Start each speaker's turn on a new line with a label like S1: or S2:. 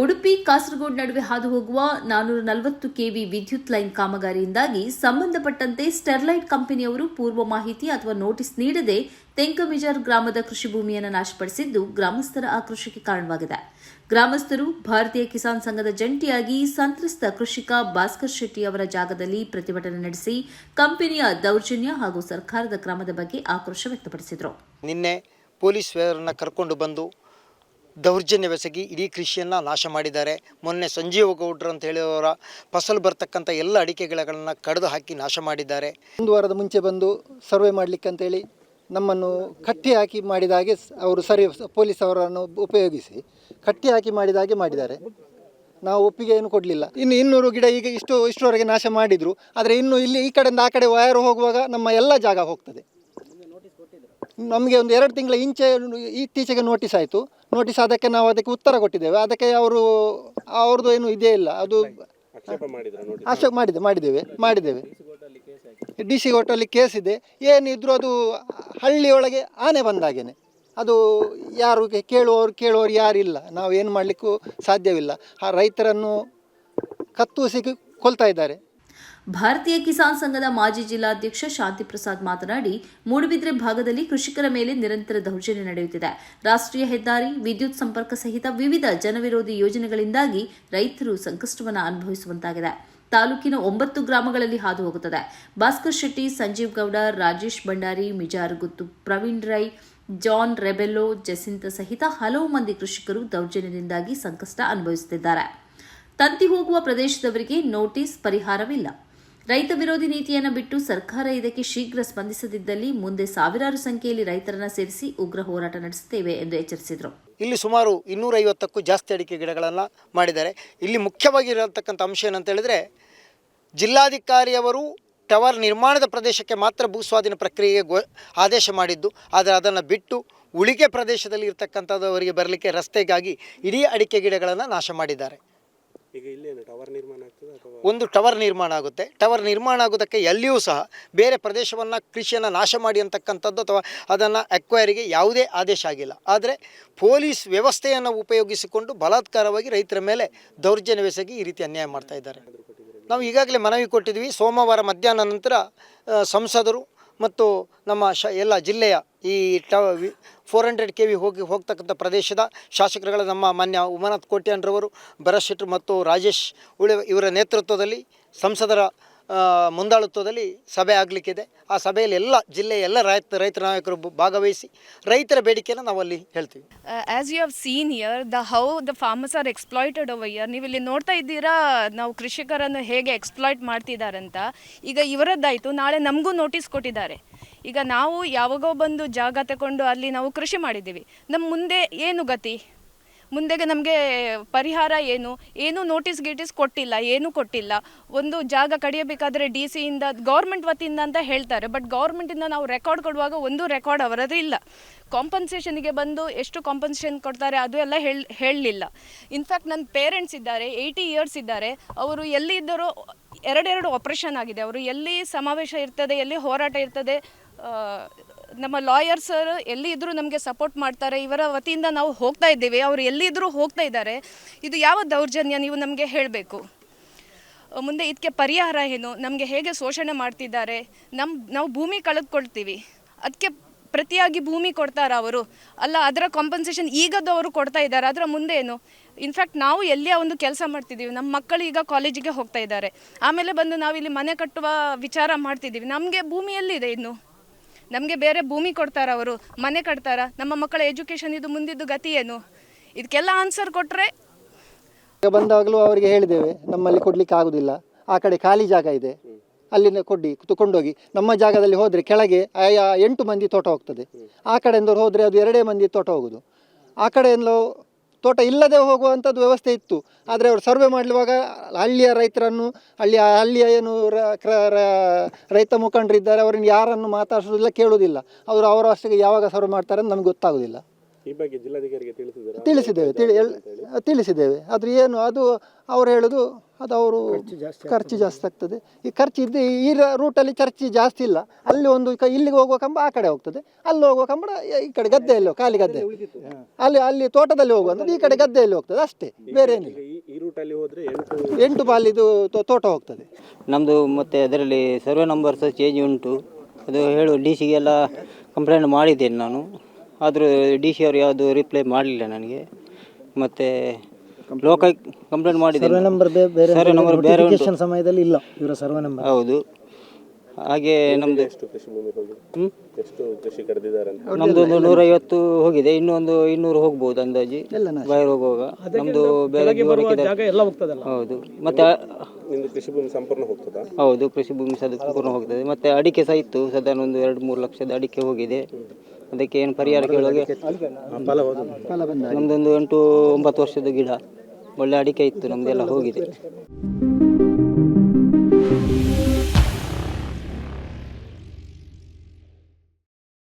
S1: ಉಡುಪಿ, ಕಾಸರಗೋಡು ನಡುವೆ ಹಾದು ಹೋಗುವ ನಾನೂರ ನಲವತ್ತು ಕೆವಿ ವಿದ್ಯುತ್ ಲೈನ್ ಕಾಮಗಾರಿಯಿಂದಾಗಿ ಸಂಬಂಧಪಟ್ಟಂತೆ ಸ್ಟೆರ್ಲೈಟ್ ಕಂಪನಿಯವರು ಪೂರ್ವ ಮಾಹಿತಿ ಅಥವಾ ನೋಟಿಸ್ ನೀಡದೆ ತೆಂಕಮಿಜಾರ್ ಗ್ರಾಮದ ಕೃಷಿ ಭೂಮಿಯನ್ನು ನಾಶಪಡಿಸಿದ್ದು ಗ್ರಾಮಸ್ಥರ ಆಕ್ರೋಶಕ್ಕೆ ಕಾರಣವಾಗಿದೆ. ಗ್ರಾಮಸ್ಥರು ಭಾರತೀಯ ಕಿಸಾನ್ ಸಂಘದ ಜಂಟಿಯಾಗಿ ಸಂತ್ರಸ್ತ ಕೃಷಿಕ ಭಾಸ್ಕರ್ ಶೆಟ್ಟಿ ಅವರ ಜಾಗದಲ್ಲಿ ಪ್ರತಿಭಟನೆ ನಡೆಸಿ ಕಂಪನಿಯ ದೌರ್ಜನ್ಯ ಹಾಗೂ ಸರ್ಕಾರದ ಕ್ರಮದ ಬಗ್ಗೆ ಆಕ್ರೋಶ ವ್ಯಕ್ತಪಡಿಸಿದರು.
S2: ನಿನ್ನೆ ಪೊಲೀಸ್ ಕರ್ಕೊಂಡು ಬಂದು ದೌರ್ಜನ್ಯವೆಸಗಿ ಇಡೀ ಕೃಷಿಯನ್ನು ನಾಶ ಮಾಡಿದ್ದಾರೆ. ಮೊನ್ನೆ ಸಂಜೀವ ಗೌಡ್ರು ಅಂತ ಹೇಳಿದವರ ಫಸಲು ಬರ್ತಕ್ಕಂಥ ಎಲ್ಲ ಅಡಿಕೆ ಗಿಡಗಳನ್ನು ಕಡಿದು ಹಾಕಿ ನಾಶ ಮಾಡಿದ್ದಾರೆ.
S3: ಒಂದು ವಾರದ ಮುಂಚೆ ಬಂದು ಸರ್ವೆ ಮಾಡಲಿಕ್ಕೆ ಅಂತೇಳಿ ನಮ್ಮನ್ನು ಕಟ್ಟಿ ಹಾಕಿ ಮಾಡಿದ ಹಾಗೆ ಅವರು ಸರಿ ಪೊಲೀಸ್ ಅವರನ್ನು ಉಪಯೋಗಿಸಿ ಕಟ್ಟಿ ಹಾಕಿ ಮಾಡಿದ ಹಾಗೆ ಮಾಡಿದ್ದಾರೆ. ನಾವು ಒಪ್ಪಿಗೆ ಏನು ಕೊಡಲಿಲ್ಲ. ಇನ್ನು ಇನ್ನೂರು ಗಿಡ ಈಗ ಇಷ್ಟು ಇಷ್ಟರವರೆಗೆ ನಾಶ ಮಾಡಿದರು. ಆದರೆ ಇನ್ನು ಇಲ್ಲಿ ಈ ಕಡೆಯಿಂದ ಆ ಕಡೆ ವಯರ್ ಹೋಗುವಾಗ ನಮ್ಮ ಎಲ್ಲ ಜಾಗ ಹೋಗ್ತದೆ. ನಮಗೆ ಒಂದು ಎರಡು ತಿಂಗಳ ಇಂಚೆ ಇತ್ತೀಚೆಗೆ ನೋಟಿಸ್ ಆಯಿತು. ನೋಟಿಸ್ ಅದಕ್ಕೆ ನಾವು ಅದಕ್ಕೆ ಉತ್ತರ ಕೊಟ್ಟಿದ್ದೇವೆ. ಅದಕ್ಕೆ ಅವರು ಅವ್ರದ್ದು ಏನು ಇದೇ ಇಲ್ಲ. ಅದು ಆಕ್ಷೇಪ ಮಾಡಿದೆ ಮಾಡಿದ್ದೇವೆ ಮಾಡಿದ್ದೇವೆ. ಡಿ ಸಿ ಕೋರ್ಟಲ್ಲಿ ಕೇಸ್ ಇದೆ. ಏನಿದ್ರು ಅದು ಹಳ್ಳಿಯೊಳಗೆ ಆನೆ ಬಂದಾಗೇನೆ ಅದು ಯಾರು ಕೇಳುವವರು ಕೇಳುವವರು ಯಾರಿಲ್ಲ ನಾವು ಏನು ಮಾಡಲಿಕ್ಕೂ ಸಾಧ್ಯವಿಲ್ಲ. ಆ ರೈತರನ್ನು ಕತ್ತೂಸಿ ಕೊಲ್ತಾ ಇದ್ದಾರೆ.
S1: ಭಾರತೀಯ ಕಿಸಾನ್ ಸಂಘದ ಮಾಜಿ ಜಿಲ್ಲಾಧ್ಯಕ್ಷ ಶಾಂತಿ ಪ್ರಸಾದ್ ಮಾತನಾಡಿ, ಮೂಡುಬಿದ್ರೆ ಭಾಗದಲ್ಲಿ ಕೃಷಿಕರ ಮೇಲೆ ನಿರಂತರ ದೌರ್ಜನ್ಯ ನಡೆಯುತ್ತಿದೆ. ರಾಷ್ಟ್ರೀಯ ಹೆದ್ದಾರಿ, ವಿದ್ಯುತ್ ಸಂಪರ್ಕ ಸಹಿತ ವಿವಿಧ ಜನವಿರೋಧಿ ಯೋಜನೆಗಳಿಂದಾಗಿ ರೈತರು ಸಂಕಷ್ಟವನ್ನು ಅನುಭವಿಸುವಂತಾಗಿದೆ. ತಾಲೂಕಿನ ಒಂಬತ್ತು ಗ್ರಾಮಗಳಲ್ಲಿ ಹಾದು ಹೋಗುತ್ತದೆ ಭಾಸ್ಕರ್ ಶೆಟ್ಟಿ, ಸಂಜೀವ್ ಗೌಡ, ರಾಜೇಶ್ ಭಂಡಾರಿ, ಮಿಜಾರ್ ಗುತ್ತು, ಪ್ರವೀಣ್ ರೈ, ಜಾನ್ ರೆಬೆಲ್ಲೋ, ಜಸಿಂತ ಸಹಿತ ಹಲವು ಮಂದಿ ಕೃಷಿಕರು ದೌರ್ಜನ್ಯದಿಂದಾಗಿ ಸಂಕಷ್ಟ ಅನುಭವಿಸುತ್ತಿದ್ದಾರೆ. ತಂತಿ ಹೋಗುವ ಪ್ರದೇಶದವರಿಗೆ ನೋಟಿಸ್ ಪರಿಹಾರವಿಲ್ಲ. ರೈತ ವಿರೋಧಿ ನೀತಿಯನ್ನು ಬಿಟ್ಟು ಸರ್ಕಾರ ಇದಕ್ಕೆ ಶೀಘ್ರ ಸ್ಪಂದಿಸದಿದ್ದಲ್ಲಿ ಮುಂದೆ ಸಾವಿರಾರು ಸಂಖ್ಯೆಯಲ್ಲಿ ರೈತರನ್ನ ಸೇರಿಸಿ ಉಗ್ರ ಹೋರಾಟ ನಡೆಸುತ್ತೇವೆ ಎಂದು ಎಚ್ಚರಿಸಿದರು.
S2: ಇಲ್ಲಿ ಸುಮಾರು ಇನ್ನೂರೈವತ್ತಕ್ಕೂ ಜಾಸ್ತಿ ಅಡಿಕೆ ಗಿಡಗಳನ್ನು ಮಾಡಿದ್ದಾರೆ. ಇಲ್ಲಿ ಮುಖ್ಯವಾಗಿರತಕ್ಕಂಥ ಅಂಶ ಏನಂತ ಹೇಳಿದರೆ, ಜಿಲ್ಲಾಧಿಕಾರಿಯವರು ಟವರ್ ನಿರ್ಮಾಣದ ಪ್ರದೇಶಕ್ಕೆ ಮಾತ್ರ ಭೂಸ್ವಾಧೀನ ಪ್ರಕ್ರಿಯೆಗೆ ಗೊ, ಆದೇಶ ಮಾಡಿದ್ದು. ಆದರೆ ಅದನ್ನು ಬಿಟ್ಟು ಉಳಿಕೆ ಪ್ರದೇಶದಲ್ಲಿ ಇರ್ತಕ್ಕಂಥದ್ದವರಿಗೆ ಬರಲಿಕ್ಕೆ ರಸ್ತೆಗಾಗಿ ಇಡೀ ಅಡಿಕೆ ಗಿಡಗಳನ್ನು ನಾಶ ಮಾಡಿದ್ದಾರೆ.
S4: ಈಗ ಇಲ್ಲೇನು ಟವರ್ ನಿರ್ಮಾಣ ಆಗ್ತದೆ ಅಥವಾ
S2: ಒಂದು ಟವರ್ ನಿರ್ಮಾಣ ಆಗುತ್ತೆ. ಟವರ್ ನಿರ್ಮಾಣ ಆಗೋದಕ್ಕೆ ಎಲ್ಲಿಯೂ ಸಹ ಬೇರೆ ಪ್ರದೇಶವನ್ನು ಕೃಷಿಯನ್ನು ನಾಶ ಮಾಡಿ ಅಂತಕ್ಕಂಥದ್ದು ಅಥವಾ ಅದನ್ನು ಅಕ್ವೈರಿಗೆ ಯಾವುದೇ ಆದೇಶ ಆಗಿಲ್ಲ. ಆದರೆ ಪೊಲೀಸ್ ವ್ಯವಸ್ಥೆಯನ್ನು ಉಪಯೋಗಿಸಿಕೊಂಡು ಬಲಾತ್ಕಾರವಾಗಿ ರೈತರ ಮೇಲೆ ದೌರ್ಜನ್ಯವೆಸಗಿ ಈ ರೀತಿ ಅನ್ಯಾಯ ಮಾಡ್ತಾ ಇದ್ದಾರೆ. ನಾವು? ಈಗಾಗಲೇ ಮನವಿ ಕೊಟ್ಟಿದ್ವಿ. ಸೋಮವಾರ ಮಧ್ಯಾಹ್ನ ನಂತರ ಸಂಸದರು ಮತ್ತು ನಮ್ಮ ಶ ಎಲ್ಲ ಜಿಲ್ಲೆಯ ಈ ಟ ಫೋರ್ ಹಂಡ್ರೆಡ್ ಕೆ ವಿ ಹೋಗಿ ಹೋಗ್ತಕ್ಕಂಥ ಪ್ರದೇಶದ ಶಾಸಕರುಗಳ ನಮ್ಮ ಮಾನ್ಯ ಉಮಾನಾಥ್ ಕೋಟ್ಯಾನ್ರವರು, ಭರತ್ ಶೆಟ್ಟರ್ ಮತ್ತು ರಾಜೇಶ್ ಉಳಿ ಇವರ ನೇತೃತ್ವದಲ್ಲಿ ಸಂಸದರ ಮುಂದಾಳತ್ವದಲ್ಲಿ ಸಭೆ ಆಗಲಿಕ್ಕಿದೆ. ಆ ಸಭೆಯಲ್ಲಿ ಎಲ್ಲ ಜಿಲ್ಲೆಯ ಎಲ್ಲ ರೈತ ರೈತ ನಾಯಕರು ಭಾಗವಹಿಸಿ ರೈತರ ಬೇಡಿಕೆಯನ್ನು ನಾವು ಅಲ್ಲಿ ಹೇಳ್ತೀವಿ.
S5: As you you seen here the how the farmers are exploited exploited here ನೀವು ಇಲ್ಲಿ ನೋಡ್ತಾ ಇದ್ದೀರಾ, ನಾವು ಕೃಷಿಕರನ್ನು ಹೇಗೆ ಎಕ್ಸ್ಪ್ಲಾಯ್ಟ್ ಮಾಡ್ತಿದ್ದಾರಂತ ಈಗ ಇವರದ್ದಾಯಿತು, ನಾಳೆ ನಮಗೂ ನೋಟಿಸ್ ಕೊಟ್ಟಿದ್ದಾರೆ. ಈಗ ನಾವು ಯಾವಾಗೋ ಬಂದು ಜಾಗ ತಗೊಂಡು ಅಲ್ಲಿ ನಾವು ಕೃಷಿ ಮಾಡಿದ್ದೀವಿ. ನಮ್ಮ ಮುಂದೆ ಏನು ಗತಿ? ಮುಂದೆಗೆ ನಮಗೆ ಪರಿಹಾರ ಏನು? ಏನು ನೋಟಿಸ್ ಗೀಟಿಸ್ ಕೊಟ್ಟಿಲ್ಲ, ಏನೂ ಕೊಟ್ಟಿಲ್ಲ? ಒಂದು ಜಾಗ ಕಡಿಯಬೇಕಾದ್ರೆ ಡಿ ಸಿಯಿಂದ ಗೌರ್ಮೆಂಟ್ ವತಿಯಿಂದ ಅಂತ ಹೇಳ್ತಾರೆ. ಬಟ್ ಗೌರ್ಮೆಂಟಿಂದ ನಾವು ರೆಕಾರ್ಡ್ ಕೊಡುವಾಗ ಒಂದು ರೆಕಾರ್ಡ್ ಅವರದ್ದು ಇಲ್ಲ. ಕಾಂಪನ್ಸೇಷನ್ಗೆ ಬಂದು ಎಷ್ಟು ಕಾಂಪನ್ಸೇಷನ್ ಕೊಡ್ತಾರೆ ಅದು ಎಲ್ಲ ಹೇಳಿ, ಹೇಳಲಿಲ್ಲ. ಇನ್ಫ್ಯಾಕ್ಟ್ ನನ್ನ ಪೇರೆಂಟ್ಸ್ ಇದ್ದಾರೆ ಏಯ್ಟಿ ಇಯರ್ಸ್ ಇದ್ದಾರೆ. ಅವರು ಎಲ್ಲಿ ಇದ್ದರೋ ಎರಡೆರಡು ಆಪ್ರೇಷನ್ ಆಗಿದೆ. ಅವರು ಎಲ್ಲಿ ಸಮಾವೇಶ ಇರ್ತದೆ, ಎಲ್ಲಿ ಹೋರಾಟ ಇರ್ತದೆ ನಮ್ಮ ಲಾಯರ್ಸ್ ಎಲ್ಲಿ ಇದ್ರೂ ನಮಗೆ ಸಪೋರ್ಟ್ ಮಾಡ್ತಾರೆ. ಇವರ ವತಿಯಿಂದ ನಾವು ಹೋಗ್ತಾ ಇದ್ದೀವಿ. ಅವ್ರು ಎಲ್ಲಿ ಇದ್ರೂ ಹೋಗ್ತಾ ಇದ್ದಾರೆ. ಇದು ಯಾವ ದೌರ್ಜನ್ಯ ನೀವು ನಮಗೆ ಹೇಳಬೇಕು? ಮುಂದೆ ಇದಕ್ಕೆ ಪರಿಹಾರ ಏನು? ನಮಗೆ ಹೇಗೆ ಶೋಷಣೆ ಮಾಡ್ತಿದ್ದಾರೆ? ನಮ್ಮ ನಾವು ಭೂಮಿ ಕಳೆದುಕೊಳ್ತೀವಿ. ಅದಕ್ಕೆ ಪ್ರತಿಯಾಗಿ ಭೂಮಿ ಕೊಡ್ತಾರ ಅವರು? ಅಲ್ಲ, ಅದರ ಕಾಂಪನ್ಸೇಷನ್ ಈಗದ್ದು ಅವರು ಕೊಡ್ತಾ ಇದ್ದಾರೆ. ಅದರ ಮುಂದೆ ಏನು? ಇನ್ಫ್ಯಾಕ್ಟ್ ನಾವು ಎಲ್ಲಿಯ ಒಂದು ಕೆಲಸ ಮಾಡ್ತಿದ್ದೀವಿ. ನಮ್ಮ ಮಕ್ಕಳು ಈಗ ಕಾಲೇಜಿಗೆ ಹೋಗ್ತಾ ಇದ್ದಾರೆ. ಆಮೇಲೆ ಬಂದು ನಾವಿಲ್ಲಿ ಮನೆ ಕಟ್ಟುವ ವಿಚಾರ ಮಾಡ್ತಿದ್ದೀವಿ. ನಮಗೆ ಭೂಮಿ ಎಲ್ಲಿದೆ ಇನ್ನು. ನಮಗೆ ಬೇರೆ ಭೂಮಿ ಕೊಡ್ತಾರ ಅವರು, ಮನೆ ಕಟ್ತಾರ, ನಮ್ಮ ಮಕ್ಕಳ ಎಜುಕೇಷನ್ ಇದು ಮುಂದಿದ್ದು ಗತಿ ಏನು? ಇದಕ್ಕೆಲ್ಲ ಆನ್ಸರ್ ಕೊಟ್ಟರೆ
S3: ಬಂದಾಗಲೂ ಅವರಿಗೆ ಹೇಳಿದ್ದೇವೆ, ನಮ್ಮಲ್ಲಿ ಕೊಡಲಿಕ್ಕೆ ಆಗುದಿಲ್ಲ. ಆ ಕಡೆ ಖಾಲಿ ಜಾಗ ಇದೆ. ಅಲ್ಲಿನ ಕೊಡಿ ತಗೊಂಡೋಗಿ ನಮ್ಮ ಜಾಗದಲ್ಲಿ ಹೋದರೆ ಕೆಳಗೆ ಎಂಟು ಮಂದಿ ತೋಟ ಹೋಗ್ತದೆ. ಆ ಕಡೆಯಿಂದ ಹೋದರೆ ಅದು ಎರಡೇ ಮಂದಿ ತೋಟ ಹೋಗುದು. ಆ ಕಡೆಯಿಂದ ತೋಟ ಇಲ್ಲದೆ ಹೋಗುವಂಥದ್ದು ವ್ಯವಸ್ಥೆ ಇತ್ತು. ಆದರೆ ಅವರು ಸರ್ವೆ ಮಾಡಲುವಾಗ ಹಳ್ಳಿಯ ರೈತರನ್ನು, ಹಳ್ಳಿಯ ಹಳ್ಳಿಯ ಏನು ರೈತ ಮುಖಂಡರಿದ್ದಾರೆ, ಅವರನ್ನು ಯಾರನ್ನು ಮಾತಾಡಿಸೋದಿಲ್ಲ, ಕೇಳೋದಿಲ್ಲ. ಅವರು ಅವರ ಯಾವಾಗ ಸರ್ವೆ ಮಾಡ್ತಾರೆ ಅಂತ ನಮ್ಗೆ ಗೊತ್ತಾಗೋದಿಲ್ಲ.
S4: ಈ ಬಗ್ಗೆ ಜಿಲ್ಲಾಧಿಕಾರಿಗೆ ತಿಳಿಸಿದ್ದೀರಾ?
S3: ತಿಳಿಸಿದ್ದೇವೆ ತಿಳಿ ಎಲ್- ತಿಳಿಸಿದ್ದೇವೆ. ಆದರೆ ಏನು ಅದು ಅವ್ರು ಹೇಳೋದು ಅದು ಅವರು ಖರ್ಚು ಜಾಸ್ತಿ ಆಗ್ತದೆ. ಈ ಖರ್ಚು ಇದ್ದು ಈ ರೂಟಲ್ಲಿ ಖರ್ಚು ಜಾಸ್ತಿ ಇಲ್ಲ. ಅಲ್ಲಿ ಒಂದು ಕ- ಇಲ್ಲಿಗೆ ಹೋಗುವ ಕಂಬ ಆ ಕಡೆ ಹೋಗ್ತದೆ. ಅಲ್ಲಿ ಹೋಗುವ ಕಂಬ ಈ ಕಡೆ ಗದ್ದೆಯಲ್ಲಿ ಹೋಗ್- ಖಾಲಿ ಗದ್ದೆ ಅಲ್ಲಿ ಅಲ್ಲಿ ತೋಟದಲ್ಲಿ ಹೋಗುವಂಥದ್ದು ಈ ಕಡೆ ಗದ್ದೆಯಲ್ಲಿ ಹೋಗ್ತದೆ. ಅಷ್ಟೇ ಬೇರೆ ಏನಿಲ್ಲ.
S4: ಈಗ ಈ ಈ ರೂಟಲ್ಲಿ ಹೋದ್ರೆ ಎಂಟು
S3: ಎಂಟು ಬಾಲಿದು ತೋ- ತೋಟ ಹೋಗ್ತದೆ.
S6: ನಮ್ಮದು ಮತ್ತೆ ಅದರಲ್ಲಿ ಸರ್ವೆ ನಂಬರ್ ಸಹ ಚೇಂಜ್ ಉಂಟು. ಅದು ಹೇಳು ಡಿ ಸಿಗೆಲ್ಲ ಕಂಪ್ಲೇಂಟ್ ಮಾಡಿದ್ದೇನೆ ನಾನು. ಆದರೂ ಡಿ ಸಿ ಅವರು ಯಾವುದು ರಿಪ್ಲೈ ಮಾಡಲಿಲ್ಲ ನನಗೆ. ಮತ್ತೆ ಲೋಕಲ್ ಕಂಪ್ಲೇಂಟ್ ಮಾಡಿದ್ದೇನೆ
S7: ನಂಬರ್ ಬೇರೆ
S6: ಸರ್ವೆ ನಂಬರ್ ಬೇರೆ ಉಂಟು.
S7: ಸಮಯದಲ್ಲಿ ಇಲ್ಲ ಇವರ ಸರ್ವೆ ನಂಬರ್
S6: ಹೌದು. ಹಾಗೆ ನಮ್ಮದು ನಮ್ಮದು ಒಂದು ನೂರೈವತ್ತು ಹೋಗಿದೆ. ಇನ್ನೊಂದು ಇನ್ನೂರು ಹೋಗ್ಬೋದು ಅಂದಾಜಿ. ವೈರ್ ಹೋಗುವಾಗ. ನಮ್ಮದು ಬೇರೆ ಜಾಗ
S7: ಎಲ್ಲ ಹೋಗ್ತದಲ್ಲ?
S6: ಹೌದು. ಮತ್ತೆ
S4: ನಿಮ್ದು ಕೃಷಿ ಭೂಮಿ ಸಂಪೂರ್ಣ ಹೋಗ್ತದಾ?
S6: ಹೌದು. ಕೃಷಿ ಭೂಮಿ ಸಂಪೂರ್ಣ ಹೋಗ್ತದೆ. ಮತ್ತೆ ಅಡಿಕೆ ಸಹ ಇತ್ತು. ಸದಾ ಒಂದು ಎರಡು ಮೂರು ಲಕ್ಷದ ಅಡಿಕೆ ಹೋಗಿದೆ. ಅದಕ್ಕೆ ಏನು ಪರಿಹಾರ ಕೇಳುವಾಗ ನಮ್ದೊಂದು ಎಂಟು ಒಂಬತ್ತು ವರ್ಷದ ಗಿಡ. ಒಳ್ಳೆ ಅಡಿಕೆ ಇತ್ತು ನಮ್ದೆಲ್ಲ ಹೋಗಿದೆ.